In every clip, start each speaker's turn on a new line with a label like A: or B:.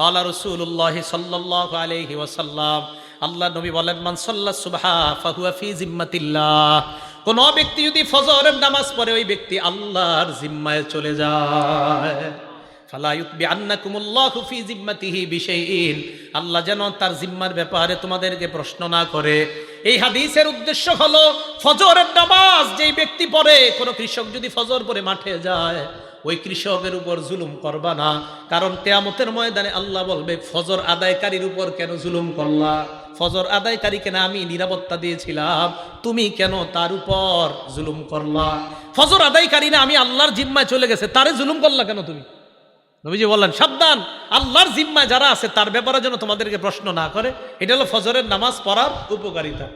A: কালা রসুল্লাহ সাল্লাহ আলহি ওয়াসাল্লাম আল্লাহ নবী বলেন, মান সাল্লা সুবহা ফাহুয়া ফি জিম্মাতিল্লাহ। কোন ব্যক্তি যদি ফজরের নামাজ পড়ে, ওই ব্যক্তি আল্লাহর জিম্মায় চলে যায়। আল্লাহ যেন তার জিম্মার ব্যাপারে তোমাদেরকে প্রশ্ন না করে। এই হাদিসের উদ্দেশ্য হলো, ফজরের নামাজ যেই ব্যক্তি পড়ে, কোন কৃষক যদি ফজর পরে মাঠে যায় ওই কৃষকের উপর জুলুম করবা না। কারণ তেয়ামতের ময়দানে আল্লাহ বলবে, ফজর আদায়কারীর উপর কেন জুলুম করলা? ফজর আদায়কারী কেন আমি নিরাপত্তা দিয়েছিলাম, তুমি কেন তার উপর জুলুম করলা? ফজর আদায়কারী না আমি আল্লাহর জিম্মায় চলে গেছে, তারে জুলুম করলা কেন তুমি? নবীজি বললেন, সাবধান, আল্লাহর জিম্মায় যারা আছে, তার ব্যাপারে যেন তোমাদেরকে প্রশ্ন না করে। এটা হলো ফজরের নামাজ পড়ার উপকারিতা।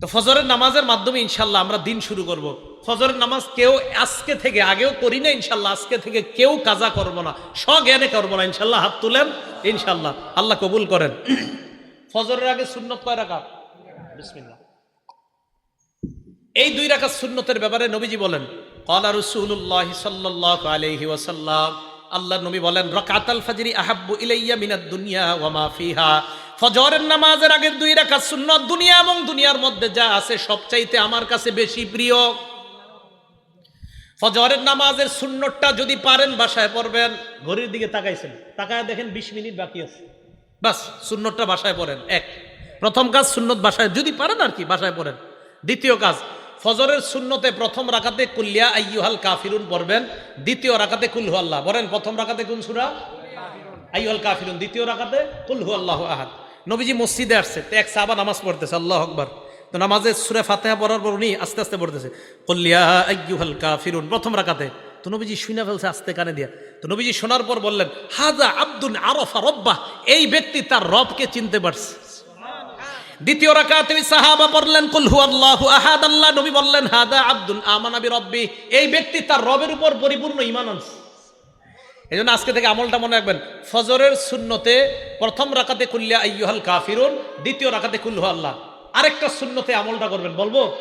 A: তো ফজরের নামাজের মাধ্যমে ইনশাল্লাহ আমরা দিন শুরু করব। ফজরের নামাজ কেউ আজকে থেকে আগেও করি না, ইনশাল্লাহ। আজকে থেকে কেউ কাজা করব না, স্বজ্ঞানে করব না, ইনশাল্লাহ। হাত তুলেন, ইনশাল্লাহ। আল্লাহ কবুল করেন। ফজরের আগে সুন্নত কয় রাখা বিসমিল্লাহ। এই দুই রাখা সুন্নতের ব্যাপারে নবীজি বলেন কলা রসুল্লাহ সাল্লাহ আলহি ওয়াসাল্লাম। আল্লাহ নবী বলেন, রকাতাল ফাজরি আহাব্বু ইলাইয়া মিনাদ দুনিয়া ওয়া মা ফিহা। ফজরের নামাজের আগের দুই রাকাত সুন্নত দুনিয়া এবং দুনিয়ার মধ্যে যা আছে সবচাইতে আমার কাছে বেশি প্রিয়। ফজরের নামাজের সুন্নতটা যদি পারেন, বাসায় পড়বেন। ঘড়ির দিকে তাকাইছেন। তাকায় দেখেন বিশ মিনিট বাকি আছে। বাস, সুন্নতটা বাসায় পড়েন। এক। প্রথম কাজ সুন্নত বাসায়। যদি পারেন আর কি, বাসায় পড়েন। দ্বিতীয় কাজ, ফজরের শূন্যতে প্রথম রাখাতে কুল্লিয়া আইয়ুহাল কাফিরুন পড়বেন। দ্বিতীয় রাখাতে কুলহু আল্লাহ। বলেন, প্রথম রাখাতে কোন সুরা? আইয়ুহাল কাফিরুন। দ্বিতীয় রাখাতে কুলহু আল্লাহ আহাদ। নবীজি মসজিদে আসছে। এক সাবা নামাজ পড়তেছে, আল্লাহ আকবার। তো নামাজে সুরে ফাতেহা পড়ার পর উনি আস্তে আস্তে পড়তেছে। কুল্লিয়া আইয়ুহাল প্রথম রাখাতে তো নবীজি শুনে ফেলছে আস্তে কানে দিয়া। তো নবীজি শোনার পর বললেন হাজা আব্দুল আরফা রব্বাহ এই ব্যক্তি তার রবকে চিনতে পারছে। দ্বিতীয় রাকাতে সাহাবা হু আহাদ আল্লাহ নবী বললেন হাদা আব্দুল আমানা বি রব্বি এই ব্যক্তি তার রবের উপর পরিপূর্ণ ঈমান আনছে। এই জন্য আজকে থেকে আমলটা মনে রাখবেন, ফজরের শূন্যতে প্রথম রাকাতে কুল্লিয়া আইয়ুহাল কাফিরুন, দ্বিতীয় রাকাতে কুল্লু আল্লাহ আরেকটা শূন্যতে আমলটা করবেন, বলব?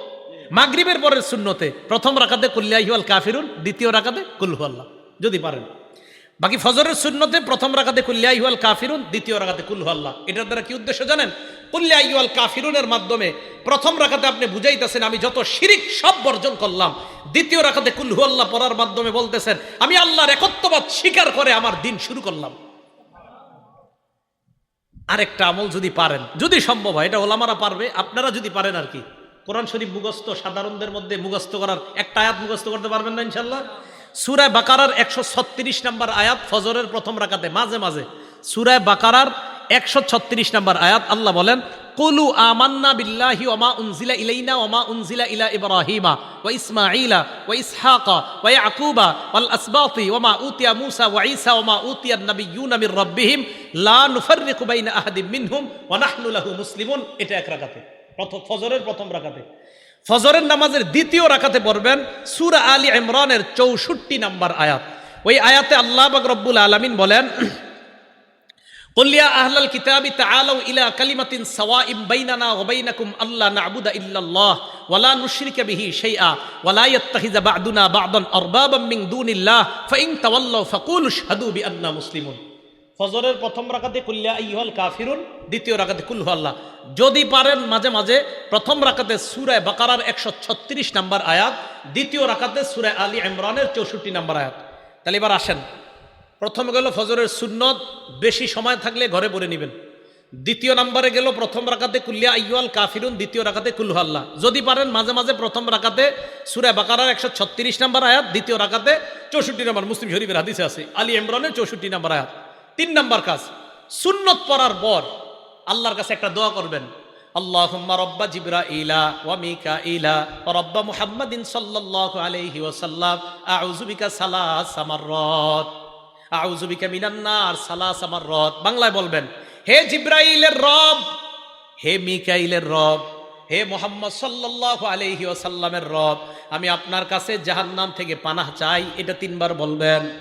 A: মাগরিবের পরের শূন্যতে প্রথম রাকাতে কুল্লিয়া আইয়ুহাল কাফিরুন, দ্বিতীয় রাকাতে কুল্লু আল্লাহ, যদি পারেন। বাকি ফজরের শূন্যতে প্রথম রাখাতে কুল্লিয়া ইহুয়াল কাফিরুন, দ্বিতীয় রাখাতে কুল্লু আল্লাহ। এটার দ্বারা কি উদ্দেশ্য জানেন? কুল্লিয়া কাফিরুনের মাধ্যমে প্রথম রাখাতে আপনি বুঝাইতেছেন, আমি যত শিরিক সব বর্জন করলাম, দ্বিতীয় রাখাতে কুল্লু আল্লাহ পড়ার মাধ্যমে বলতেছেন, আমি আল্লাহর একত্ববাদ স্বীকার করে আমার দিন শুরু করলাম। আরেকটা আমল যদি পারেন, যদি সম্ভব হয়, এটা ওলামারা পারবে, আপনারা যদি পারেন আর কি। কোরআন শরীফ মুখস্থ, সাধারণদের মধ্যে মুখস্থ করার একটা আয়াত মুখস্থ করতে পারবেন না ইনশাল্লাহ সুরায় বাকারার একশো ছত্রিশ নাম্বার আয়াত ফজরের প্রথম রাখাতে মাঝে মাঝে। সুরায় বাকারার একশো ছত্রিশ নাম্বার আয়াত, আল্লাহ বলেন কুলু আমান্না বিল্লাহি ওমা উনজিলা ইলাইনা ওমা উনজিলা ইলা ইব্রাহিমা ওয়া ইসমাঈলা ওয়া ইসহাকা ওয়া ইয়াকুবা ওয়াল আসবাতি ওমা উতিয়া মুসা ওয়া ঈসা ওমা উতিয়া নাবিয়্যুনা মির রাব্বিহিম লা নুফাররিকু বাইনা আহাদিম মিনহুম ওয়া নাহনু লাহু মুসলিমুন। এটা এক রাকাতে। প্রথম ফজরের প্রথম রাকাতে। ফজরের নামাজের দ্বিতীয় রাখাতে পড়বেন সুরা আলী ইমরানের চৌষট্টি নাম্বার আয়াত। ওই আয়াতে আল্লাহ বাক রব্বুল আলমিন বলেন কল্লিয়া আহলাল কিতাবি তাআলাউ ইলা কালিমাতিন সাওয়াইম বাইনানা ওয়া বাইনাকুম আল্লা না'বুদা ইল্লাল্লাহ ওয়ালা নুশরিকা বিহি শাইআ ওয়া লা ইয়াত্তাখিযা বা'দুনা বা'দান আরবাবাম মিন দুনিল্লাহ ফাইন তাওয়াল্লাউ ফাকুলু শাহাদু বিআন্না মুসলিমুন ফজরের প্রথম রাকাতে কুল্লিয়া আইহাল কাফিরুন দ্বিতীয় রাকাতে কুল আল্লাহ। যদি পারেন মাঝে মাঝে প্রথম রাকাতে সূরা বাকারার 136 নম্বর আয়াত, দ্বিতীয় রাকাতে সূরা আলী ইমরানের 64 নম্বর আয়াত। তাহলে এবার আসেন। প্রথম গেল ফজরের সুন্নত, বেশি সময় থাকলে ঘরে পড়ে নেবেন। দ্বিতীয় নাম্বারে গেল প্রথম রাকাতে কুল্লিয়া আইয়াল কাফিরুন, দ্বিতীয় রাকাতে কুল্লু আল্লাহ। যদি পারেন মাঝে মাঝে প্রথম রাকাতে সুরে বাকারার একশো ছত্রিশ নাম্বার আয়াত, দ্বিতীয় রাকাতে চৌষট্টি নাম্বার মুসলিম শরীফের হাদিসে আছে। আলী ইমরানের চৌষট্টি নাম্বার আয়াত। তিন নাম্বার কাজ, সুন্নত পড়ার পর আল্লাহর কাছে একটা দোয়া করবেন। আল্লাহুম্মা রব্বা জিবরা ইলা ওয়া মিকা ইলা রব্বা মুহাম্মাদিন সাল্লাল্লাহু আলাইহি ওয়াসাল্লাম। আউযু বিকা সালাস আমাররাত আউযু বিকা মিনান নার সালাস আমাররাত বাংলায় বলবেন, হে জিব্রাইলের রব, হে মিকাইলের রব, হে মোহাম্মদ সাল্লাল্লাহু আলাইহি ওয়াসাল্লামের রব, আমি আপনার কাছে জাহান্নাম থেকে পানাহ চাই। এটা তিনবার বলবেন।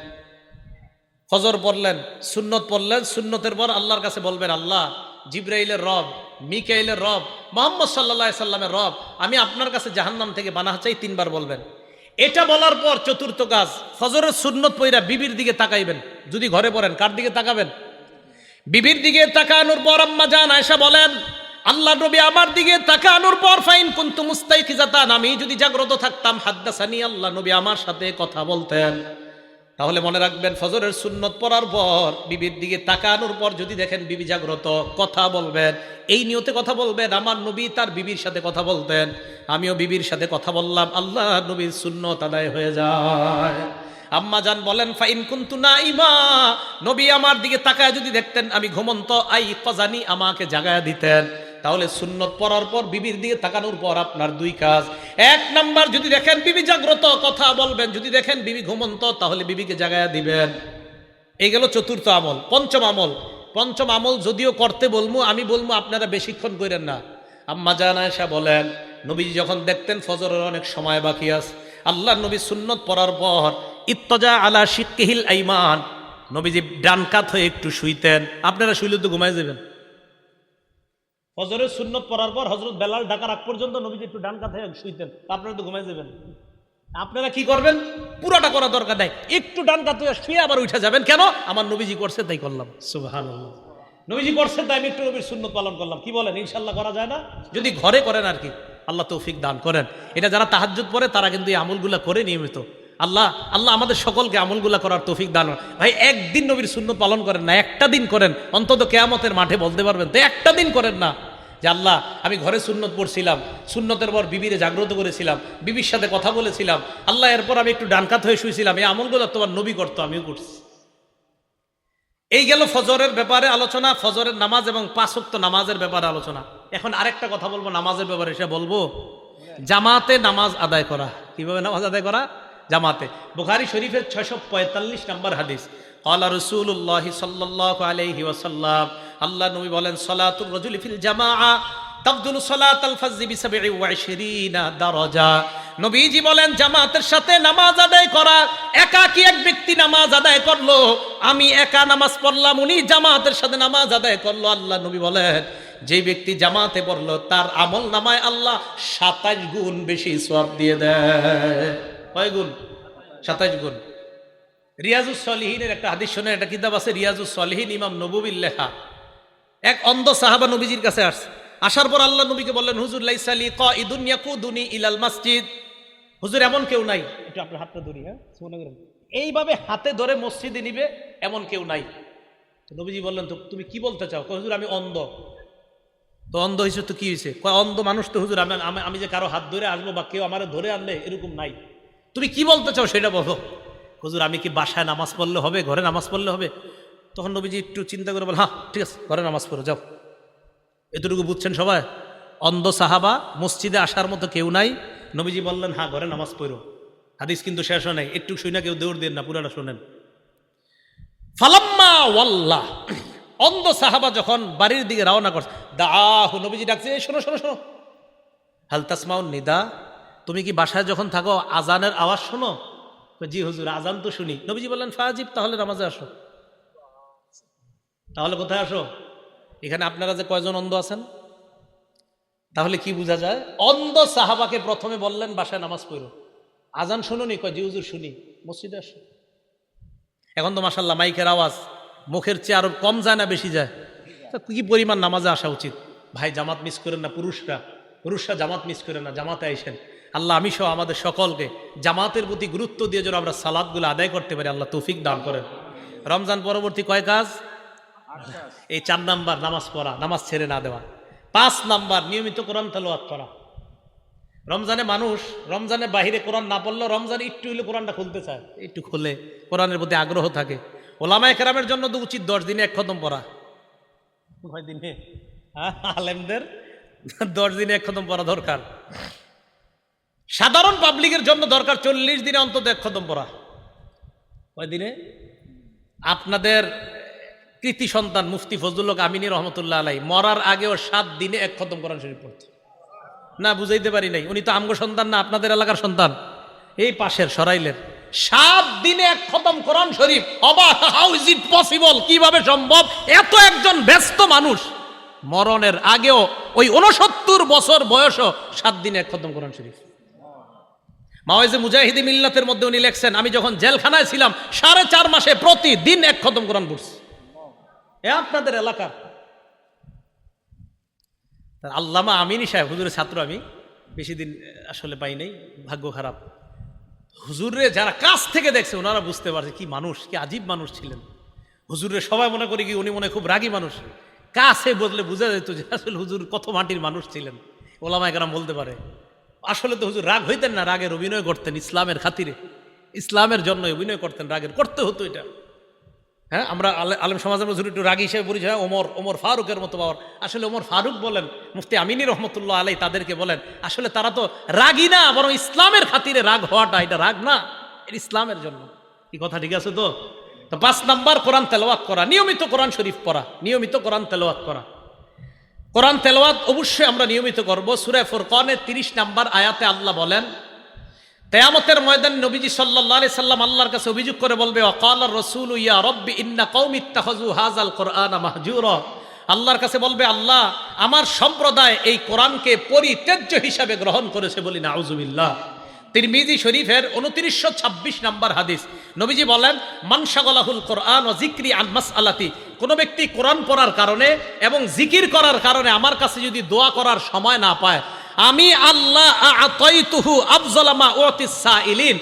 A: ফজর পড়লেন, সুন্নত পড়লেন, সুন্নতের পর আল্লাহর কাছে বলবেন, আল্লাহ, জিব্রাইলের রব, মিকাইলের রব, মোহাম্মদ সাল্লা সাল্লামের রব, আমি আপনার কাছে জাহান্নাম থেকে বানাহ চাই। তিনবার বলবেন। এটা বলার পর চতুর্থ কাজ ফজরের সুন্নত পইরা বিবির দিকে তাকাইবেন। যদি ঘরে পড়েন, কার দিকে তাকাবেন? বিবির দিকে তাকানোর পর আম্মা জান আয়সা বলেন, আল্লাহ নবী আমার দিকে তাকানোর পর ফাইন কুন্তু মুস্তাইকিজাতান, আমি যদি জাগ্রত থাকতাম, হাদ্দাসানি আল্লাহ নবী আমার সাথে কথা বলতেন। তাহলে মনে রাখবেন, ফজরের সুন্নত পড়ার পর, বিবির দিকে তাকানোর পর যদি দেখেন বিবি জাগ্রত, কথা বলবেন। এই নিয়তে কথা বলবেন, আমার নবী তার বিবির সাথে কথা বলতেন। আমিও বিবির সাথে কথা বললাম, আল্লাহ নবীর সুন্নত আদায় হয়ে যায়। আম্মা জান বলেন, ফাইন কুন্তু না ইমা নবী আমার দিকে তাকায় যদি দেখতেন, আমি ঘুমন্ত, আই কজানি আমাকে জাগায় দিতেন। তাহলে সুন্নত পড়ার পর বিবির দিকে তাকানোর পর আপনার দুই কাজ। এক নাম্বার, যদি দেখেন বিবি জাগ্রত, কথা বলবেন। যদি দেখেন বিবি ঘুমন্ত, তাহলে বিবিকে জাগায় দিবেন। এই গেল চতুর্থ আমল, পঞ্চম আমল। পঞ্চম আমল, যদিও করতে বলব আমি বলব আপনারা বেশিক্ষণ করেন না। আম্মা জান আয়েশা বলেন, নবীজি যখন দেখতেন, ফজরের অনেক সময় বাকি আছে। আল্লাহ নবী সুন্নত পড়ার পর, ইত্তজা আলা শিক্ষিহিল আইমান, নবীজি ডান কাত হয়ে একটু শুইতেন। আপনারা শুইলে তো ঘুমাই যাবেন। ফজরের সুন্নত পড়ার পর হজরত বেলাল ডাকার আগ পর্যন্ত নবীজি একটু ডান কাত হয়ে শুইতেন আপনারা তো ঘুমাই যাবেন। আপনারা কি করবেন? পুরাটা করা দরকার নাই। একটু ডান কাত শুয়ে আবার উঠে যাবেন। কেন? আমার নবীজি করছে, তাই করলাম। সুবহান নবীজি করছে, তাই আমি একটু নবীর সুন্নত পালন করলাম। কি বলেন? ইনশাল্লাহ করা যায় না? যদি ঘরে করেন আর কি, আল্লাহ তৌফিক দান করেন। এটা যারা তাহাজ্জুদ পড়ে, তারা কিন্তু এই আমলগুলা করে নিয়মিত। আল্লাহ আল্লাহ আমাদের সকলকে আমলগুলা করার তৌফিক দান। ভাই, একদিন নবীর শূন্য পালন করেন না, একটা দিন করেন। অন্তত কেয়ামতের মাঠে বলতে পারবেন তো, একটা দিন করেন না। যে আল্লাহ, আমি ঘরে সুন্নত পড়ছিলাম, সুন্নতের পর বিবিরে জাগ্রত করেছিলাম, বিবির সাথে কথা বলেছিলাম, আল্লাহ, এরপর আমি একটু ডানকাত হয়ে শুয়েছিলাম এই আমলগুলো তোমার নবী করতো, আমিও করছি। এই গেল ফজরের ব্যাপারে আলোচনা, ফজরের নামাজ এবং পাঁচক্ত নামাজের ব্যাপারে আলোচনা। এখন আরেকটা কথা বলব, নামাজের ব্যাপারে সে বলব, জামাতে নামাজ আদায় করা। কীভাবে নামাজ আদায় করা? জামাতে। বুখারি শরীফের ছয়শো পঁয়তাল্লিশ নম্বর হাদিস। কলা রসুল্লাহ সাল্লাহ আলহি ওসাল্লাম আল্লাহ নবী বলেন, সলাতুর রজুলি ফিল জামাআ তাবদুল সলাত আল ফাজি বিসাবঈ ওয়া ইশরিনা দারাজা। নবীজি বলেন, জামাতের সাথে নামাজ আদায় করা একাকী এক ব্যক্তি নামাজ আদায় করল? আমি একা নামাজ পড়লাম, উনি জামাতের সাথে নামাজ আদায় করল। আল্লাহ নবী বলেন, যে ব্যক্তি জামাতে পড়ল, তার আমল নামায় আল্লাহ সাতাশ গুণ বেশি সওয়াব দিয়ে দেয়। কয় গুণ? সাতাশ গুণ। রিয়াজুস সলিহিনের একটা হাদিস শোনে একটা কিতাব আছে, রিয়াজুস সলিহিন ইমাম নবুবির লেখা। এক অন্ধ সাহাবা নবীজির কাছে আসছে। আসার পর আল্লাহ নবীকে বললেন হুজুর লাইসালি ক ইদুন ইয়াকুদুনি ইলাল মসজিদ। হুজুর এমন কেউ নাই। একটু আপনার হাতটা ধরি হ্যাঁ? মনে করেন এইভাবে হাতে ধরে মসজিদে নিবে এমন কেউ নাই। নবীজি বললেন তো তুমি কি বলতে চাও? হুজুর আমি অন্ধ। তো অন্ধ হয়েছে তো কি হয়েছে কয় অন্ধ মানুষ তো হুজুর আমি আমি- আমি যে কারও হাত ধরে আসব বা কেউ আমার ধরে আনলে এরকম নাই। তুমি কি বলতে চাও সেটা বলো। হুজুর আমি কি বাসায় নামাজ পড়লে হবে ঘরে নামাজ পড়লে হবে? তখন নবীজি একটু চিন্তা করে বল হ্যাঁ ঠিক আছে, ঘরে নামাজ পড়ো, যাও। এতটুকু বুঝছেন সবাই? অন্ধ সাহাবা মসজিদে আসার মতো কেউ নাই। নবীজি বললেন হ্যাঁ ঘরে নামাজ পড়ো। হাদিস কিন্তু শেষ হয় নাই। একটু শুই না কেউ দৌড় দেন না, পুরাটা শোনেন। ফালাম্মা ওয়াল্লাহ। অন্ধ সাহাবা যখন বাড়ির দিকে রওনা করছে দাহ নবীজি ডাকছে, "এই শোনো শোনো শোনো। হাল তাসমাউন নিদা। তুমি কি বাসায় যখন থাকো, আজানের আওয়াজ শোনো? জি হুজুর, আজান তো শুনি। নবীজি বললেন, ফাজিব, তাহলে নামাজে আসো। তাহলে কোথায় আসো? এখানে আপনারা যে কয়জন অন্ধ আছেন? তাহলে কি বোঝা যায়? অন্ধ সাহাবাকে প্রথমে বললেন, বাসায় নামাজ পড়ো। আজান শুনুনি? কয়, জি হুজুর শুনি। মসজিদে আসো। এখন তো মাসাল্লাহ মাইকের আওয়াজ, মুখের চেয়ে আরও কম যায় না, বেশি যায়। তা কি পরিমাণ নামাজে আসা উচিত? ভাই, জামাত মিস করেন না পুরুষরা? পুরুষরা জামাত মিস করেন না, জামাতে আইসেন। আল্লাহ, আমি সহ আমাদের সকলকে জামাতের প্রতি গুরুত্ব দিয়ে যেন আমরা সালাদগুলো আদায় করতে পারি, আল্লাহ তৌফিক দান করেন। রমজান পরবর্তী কয় কাজ? এই চার নাম্বার নামাজ পড়া নামাজ ছেড়ে না দেওয়া। পাঁচ নাম্বার নিয়মিত কোরআন তেলাওয়াত করা। রমজানে মানুষ রমজানের বাহিরে কোরআন না পড়লেও রমজানে একটু হইলে কোরআনটা খুলতে চায়। একটু খুলে কোরআনের প্রতি আগ্রহ থাকে। ওলামা একরামের জন্য তো উচিত দশ দিনে এক খতম পড়া। কয় দিনে? হ্যাঁ, আলেমদের দশ দিনে এক খতম পড়া দরকার। সাধারণ পাবলিকের জন্য দরকার চল্লিশ দিনে অন্তত এক খতম পড়া। কয় দিনে? আপনাদের কৃতি সন্তান মুফতি ফজলুল হক আমিনী রহমতুল্লাহ আলাই, মরার আগেও সাত দিনে এক খতম কোরআন শরীফ পড়ছে। না, বুঝাইতে পারি নাই। উনি তো আমগো সন্তান না, আপনাদের এলাকার সন্তান। এই পাশের সরাইলের সাত দিনে এক খতম কোরআন শরীফ, অবাক, হাউ ইজ ইট পসিবল? কীভাবে সম্ভব? এত একজন ব্যস্ত মানুষ, মরণের আগেও ওই উনসত্তর বছর বয়সও সাত দিনে এক খতম কোরআন শরীফ। মাওয়াইজে মুজাহিদি মিল্লাতের মধ্যে উনি লেখছেন, আমি যখন জেলখানায় ছিলাম, সাড়ে চার মাসে প্রতিদিন এক খতম কোরআন পড়ছি। এ আপনাদের এলাকার। আল্লামা আমিনী সাহেব, হুজুরের ছাত্র আমি, বেশি দিন আসলে পাই নাই, ভাগ্য খারাপ। হুজুরে যারা কাছ থেকে দেখছে, ওনারা বুঝতে পারছে কি মানুষ, কি আজীব মানুষ ছিলেন। হুজুরের সবাই মনে করি কি উনি মনে খুব রাগী মানুষ। কাছে বদলে বোঝা যেত যে আসলে হুজুর কত মাটির মানুষ ছিলেন। ওলামা একরাম বলতে পারে, আসলে তো হুজুর রাগ হইতেন না, রাগের অভিনয় করতেন ইসলামের খাতিরে। ইসলামের জন্য অভিনয় করতেন, রাগের, করতে হতো এটা। হ্যাঁ আমরা আলে- আলেম সমাজের মধ্যে একটু রাগী হিসেবে পরিচয় ওমর ওমর ফারুকের মতো বাবার। আসলে ওমর ফারুক বলেন, মুফতি আমিনী রহমতুল্লাহ আলাই তাদেরকে বলেন, আসলে তারা তো রাগী না, বরং ইসলামের খাতিরে রাগ হওয়াটা, এটা রাগ না, এটা ইসলামের জন্য। কি কথা, ঠিক আছে তো? তো পাঁচ নাম্বার, কোরআন তেলাওয়াত করা, নিয়মিত কোরআন শরীফ পড়া, নিয়মিত কোরআন তেলাওয়াত করা। কোরআন তেলাওয়াত অবশ্যই আমরা নিয়মিত করব। সুরে ফুরকানের তিরিশ নাম্বার আয়াতে আল্লাহ বলেন তেয়ামতের ময়দান নবীজি সাল্লাহ সাল্লাম আল্লাহর কাছে অভিযোগ করে বলবে, অকাল রসুল ইয়া রব্বি ইন্না কৌমিত্তাহজু হাজাল কোরআন মাহজুর। আল্লাহর কাছে বলবে, আল্লাহ আমার সম্প্রদায় এই কোরআনকে পরিত্যাজ্য হিসাবে গ্রহণ করেছে বলি না আউজুবিল্লাহ তিরমিজি শরীফের উনত্রিশশো ছাব্বিশ নাম্বার হাদিস, নবীজি বলেন মানসাগলাহুল কোরআন ও জিক্রি আন মাস আলাতি কোনো ব্যক্তি কোরআন পড়ার কারণে এবং জিকির করার কারণে আমার কাছে যদি দোয়া করার সময় না পায় আমি আল্লাহ আতয়তুহু আফজলামা ওতিসা ইলিন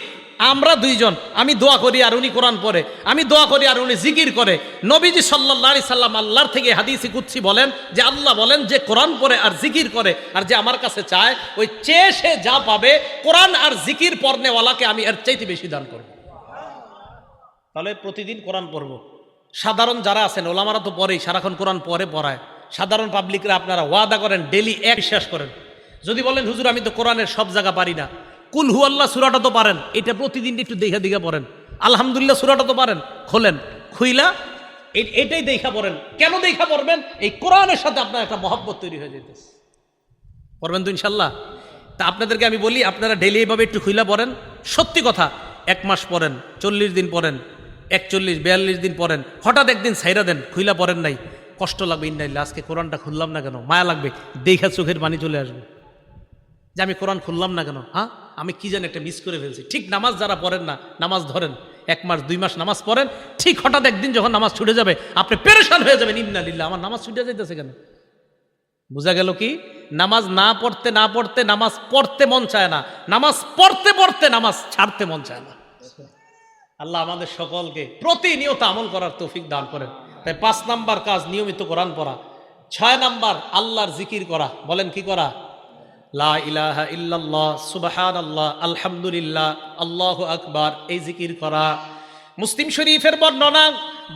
A: আমরা দুইজন, আমি দোয়া করি আর উনি কোরআন পড়ে, আমি দোয়া করি আর উনি জিকির করে। নবীজি সাল্লাহ সাল্লাম আল্লাহর থেকে হাদিসি কুচ্ছি বলেন যে আল্লাহ বলেন যে কোরআন পড়ে আর জিকির করে আর যে আমার কাছে চায়, ওই চেয়ে সে যা পাবে, কোরআন আর জিকির পড়নেওয়ালাকে আমি এর চাইতে বেশি দান করব। তাহলে প্রতিদিন কোরআন পড়ব। সাধারণ যারা আছেন, ওলামারা তো পড়েই, সারাক্ষণ কোরআন পরে পড়ায়। সাধারণ পাবলিকরা আপনারা ওয়াদা করেন ডেলি এক বিশ্বাস করেন। যদি বলেন, হুজুর, আমি তো কোরআনের সব জায়গা পারি না। কুল হু আল্লাহ, সুরাটা তো পারেন। এটা প্রতিদিন একটু দেখা দেখা পড়েন। আলহামদুলিল্লাহ, সুরাটা তো পারেন। খোলেন। খুইলা এটাই দেখা পড়েন। কেন দেখা পড়বেন? এই কোরআনের সাথে আপনার একটা মহব্বত তৈরি হয়ে যেতেছে পড়বেন তো ইনশাল্লাহ তা আপনাদেরকে আমি বলি, আপনারা ডেলি এইভাবে একটু খুইলা পড়েন। সত্যি কথা, এক মাস পড়েন, চল্লিশ দিন পড়েন, একচল্লিশ, বিয়াল্লিশ দিন পড়েন, হঠাৎ একদিন সাইরা দেন, খুইলা পড়েন নাই। কষ্ট লাগবে ইন্দাইল্লা আজকে কোরআনটা খুললাম না কেন? মায়া লাগবে দেখা চোখের পানি চলে আসবে। যে আমি কোরআন খুললাম না কেন? হ্যাঁ? আমি কি জানি একটা মিস করে ফেলছি। ঠিক নামাজ যারা পড়েন না, নামাজ ধরেন, এক মাস, দুই মাস নামাজ পড়েন, ঠিক হঠাৎ একদিন যখন নামাজ ছুটে যাবে, আপনি পেরেশান হয়ে যাবেন, ইন্না লিল্লাহ আমার নামাজ ছুটে যাইতেছে কেন? বোঝা গেল কি? নামাজ না পড়তে না পড়তে, নামাজ পড়তে মন চায় না। নামাজ পড়তে পড়তে, নামাজ ছাড়তে মন চায় না। আল্লাহ আমাদের সকলকে প্রতিনিয়ত আমল করার তৌফিক দান করেন। তাই পাঁচ নাম্বার কাজ নিয়মিত কোরআন পড়া। ছয় নাম্বার, আল্লাহর জিকির করা। বলেন কি করা? লা ইলাহা ইল্লাল্লাহ সুবহান আল্লাহ আলহামদুলিল্লাহ, আল্লাহ আকবার, এই জিকির করা। মুসলিম শরীফের বর্ণনা,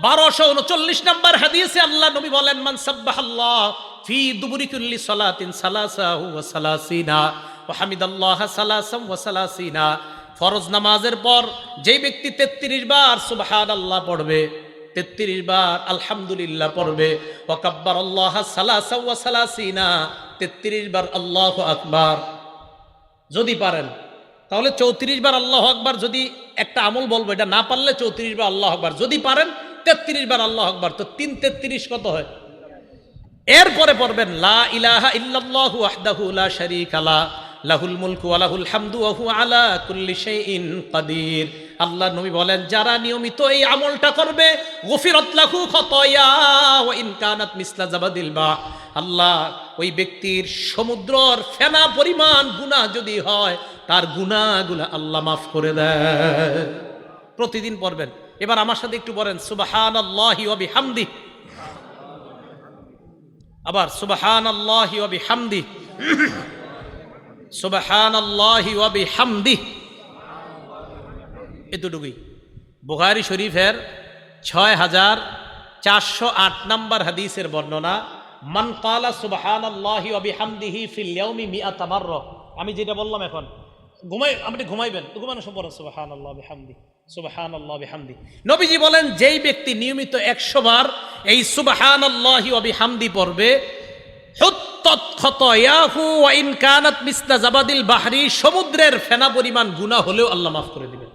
A: বারোশো উনচল্লিশ নম্বর হাদিসে আল্লাহ নবী বলেন, মান সাব্বাহাল্লাহ ফি দুবুরি কুল্লি সালাতিন সালাসাহু ওয়া সালাসিনা ওয়া হামিদাল্লাহ সালাসাম ওয়া সালাসিনা। ফরজ নামাজের পর যেই ব্যক্তি তেত্রিশ বার সুবহান আল্লাহ পড়বে, তেত্রিশ বার আলহামদুলিল্লাহ পড়বে ওয়াকাব্বার আল্লাহ সালাসা ওয়া সালাসিনা। তেত্রিশ বার আল্লাহ আকবার। যদি পারেন, তাহলে চৌত্রিশ বার আল্লাহ আকবার যদি একটা আমল বলব, এটা না পারলে চৌত্রিশ বার আল্লাহ আকবার। যদি পারেন, তেত্রিশ বার আল্লাহ আকবার। তো তিন তেত্রিশ কত হয়? এরপরে পড়বেন, লা ইলাহা ইল্লাল্লাহু ওয়াহদাহু লা শারীকা লা, লাহুল মুলকু ওয়া লাহুল হামদু ওয়া হুয়া আলা কুল্লি শাইইন কাদির। আল্লাহ নবী বলেন, যারা নিয়মিত এই আমলটা করবে, গফিরত লাখু খাতায়া ওয়া ইন কানাত মিসলা জাবাদিল বা আল্লাহ, ওই ব্যক্তির সমুদ্রর ফেনা পরিমাণ গুনাহ যদি হয়, তার গুনাহগুলো আল্লাহ মাফ করে দেয়। প্রতিদিন পড়বেন। এবার আমার সাথে একটু বলেন সুবহানাল্লাহি ওয়া বিহামদিহি আবার সুবহান আল্লাহি ওয়াবি হামদি সুবহান আল্লাহি ওয়াবি হামদি এতটুকুই। বুখারি শরীফের ছয় হাজার চারশো আট নম্বর হাদিসের বর্ণনা, মান কালা সুবহান মিআতা আমি যেটা বললাম এখন, ঘুমাই, আপনি ঘুমাইবেন ঘুমানো পড়েন সুবহান আল্লাহ সুবহান আল্লাহ নবীজি বলেন, যেই ব্যক্তি নিয়মিত একশো বার এই সুবহান আল্লাহি ওয়া বিহামদি পড়বে বাহরি সমুদ্রের ফেনা পরিমাণ গুনাহ হলেও আল্লাহ মাফ করে দিবেন।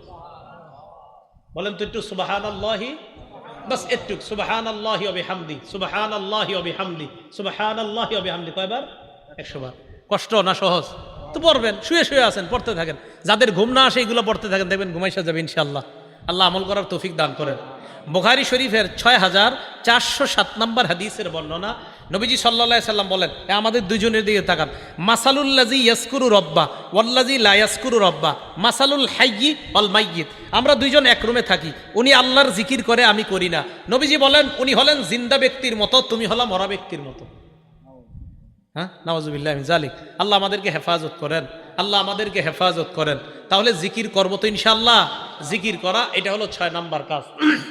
A: বলেন তো একটু সুবাহান আল্লাহি বাস একটু সুবাহান আল্লাহি অবি হামদি সুবাহান আল্লাহি অবি হামদি সুবাহান আল্লাহি অবি হামদি কয়বার? একশো বার। কষ্ট না সহজ? তো পড়বেন, শুয়ে শুয়ে আছেন, পড়তে থাকেন। যাদের ঘুম না আসে এগুলো পড়তে থাকেন, দেখবেন ঘুমাইসা যাবে ইনশাল্লাহ আল্লাহ আমল করার তৌফিক দান করেন। বুখারি শরীফের ছয় হাজার চারশো সাত নম্বর হাদিসের বর্ণনা নবীজি সাল্লা সাল্লাম বলেন আমাদের দুজনের দিকে তাকান। মাসালুল্লাজি ইয়াসকুরু রব্বা ওয়াল্লাজি লা ইয়াসকুরু রব্বা, মাসালুল হাইয়ি অল মাইয়িত আমরা দুইজন এক রুমে থাকি, উনি আল্লাহর জিকির করে, আমি করি না। নবীজি বলেন, উনি হলেন জিন্দা ব্যক্তির মতো, তুমি হলো মরা ব্যক্তির মতো। হ্যাঁ? নওয়াজুবিল্লাহ জালিক আল্লাহ আমাদেরকে হেফাজত করেন। আল্লাহ আমাদেরকে হেফাজত করেন। তাহলে জিকির করব তো ইনশাল্লাহ জিকির করা, এটা হলো ছয় নাম্বার কাজ।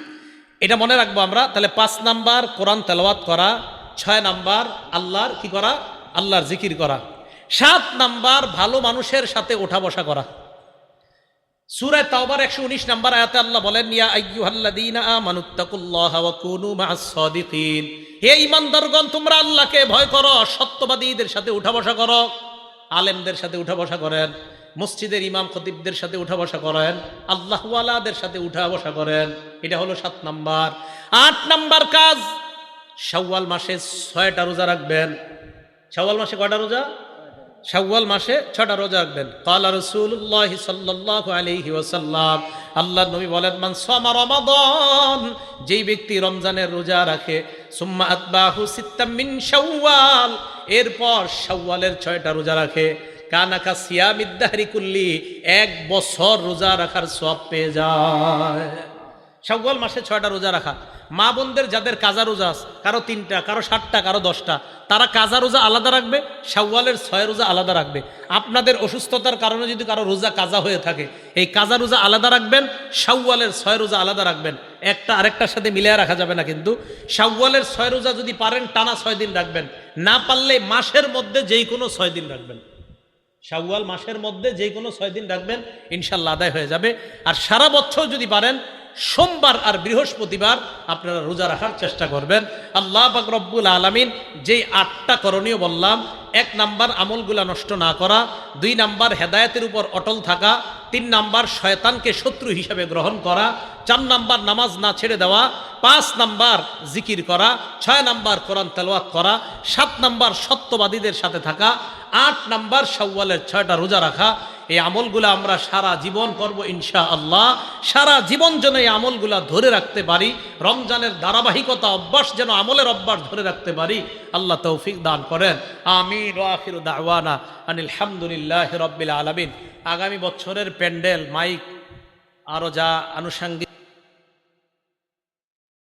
A: এটা মনে রাখব আমরা, তাহলে পাঁচ নাম্বার কোরআন তেলাওয়াত করা ছয় নাম্বার, আল্লাহর কি করা? আল্লাহর জিকির করা। সাত নাম্বার, ভালো মানুষের সাথে ওঠা বসা করা। সুরায় তাওবার একশো উনিশ নাম্বার আয়াতে আল্লাহ বলেন, ইয়া আইয়ুহাল্লাযীনা আমানুত্তাকুল্লাহা ওয়া কুনু মা'আস হে ঈমানদারগণ, তোমরা আল্লাহকে ভয় করো, সত্যবাদীদের সাথে উঠা বসা করো। আলেমদের সাথে উঠা বসা করেন। মসজিদের ইমাম খতিবদের সাথে উঠা বসা করেন। আল্লাহওয়ালাদের সাথে উঠা বসা করেন। এটা হলো সাত নাম্বার। আট নাম্বার কাজ শাওয়াল মাসে ছয়টা রোজা রাখবেন। শাওয়াল মাসে কয়টা রোজা? শাওয়াল মাসে ছটা রোজা রাখবেন। কালা রসুল্লাহ সাল্লাহ আলাইহি ওয়াসাল্লাম আল্লাহ নবী বলেন, মান সামা রমাদান যেই ব্যক্তি রমজানের রোজা রাখে, সুম্মা আতবাহু সিত্তাম মিন শাওয়াল এরপর শাওয়ালের ছয়টা রোজা রাখে। কানাকা সিয়ামিদ্দাহরি কুল্লি এক বছর রোজা রাখার সব পেয়ে যায়। শাওয়াল মাসে ছয়টা রোজা রাখা। মা বোনদের যাদের কাজা রোজা আছে, কারও তিনটা, কারও সাতটা, কারও দশটা, তারা কাজা রোজা আলাদা রাখবে, শাওয়ালের ছয় রোজা আলাদা রাখবে। আপনাদের অসুস্থতার কারণে যদি কারও রোজা কাজা হয়ে থাকে, এই কাজা রোজা আলাদা রাখবেন, শাওয়ালের ছয় রোজা আলাদা রাখবেন। একটা আরেকটার সাথে মিলিয়ে রাখা যাবে না কিন্তু। শাওয়ালের ছয় রোজা যদি পারেন, টানা ছয় দিন রাখবেন। না পারলে মাসের মধ্যে যেই কোনো ছয় দিন রাখবেন। শাওয়াল মাসের মধ্যে যে কোনো ছয় দিন রাখবেন, ইনশাল্লাহ আদায় হয়ে যাবে। আর সারা বছর যদি পারেন সোমবার আর বৃহস্পতিবার আপনারা রোজা রাখার চেষ্টা করবেন। আল্লাহ পাক আলমিন যেই আটটা করণীয় বললাম, এক নাম্বার আমলগুলা নষ্ট না করা, দুই নাম্বার হেদায়েতের উপর অটল থাকা, তিন নাম্বার শয়তানকে শত্রু হিসাবে গ্রহণ করা, চার নাম্বার নামাজ না ছেড়ে দেওয়া, পাঁচ নাম্বার জিকির করা, ছয় নাম্বার কোরআন তেলাওয়াত করা, সাত নাম্বার সত্যবাদীদের সাথে থাকা, আট নাম্বার শাওয়ালের ছয়টা রোজা রাখা এই আমলগুলো আমরা সারা জীবন করব ইনশা আল্লাহ সারা জীবন যেন এই আমলগুলা ধরে রাখতে পারি, রমজানের ধারাবাহিকতা অভ্যাস যেন আমলের অভ্যাস ধরে রাখতে পারি, আল্লাহ তৌফিক দান করেন। আমির আখির দাওয়ানা রব্বিল আলমিন। আগামী বছরের প্যান্ডেল, মাইক আরও যা আনুষঙ্গিক